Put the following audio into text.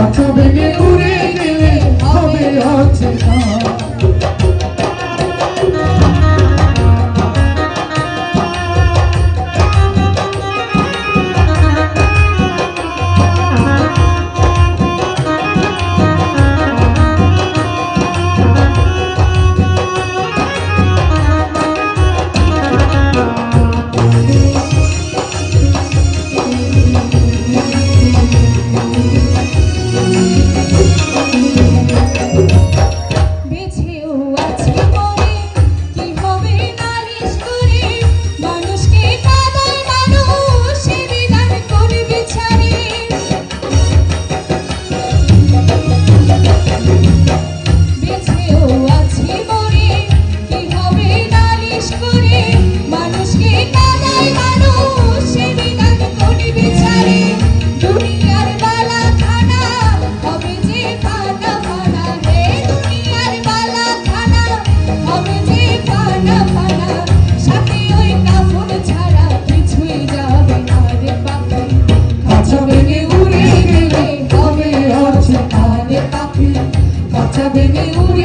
Fuck a baby উড়ে গেলে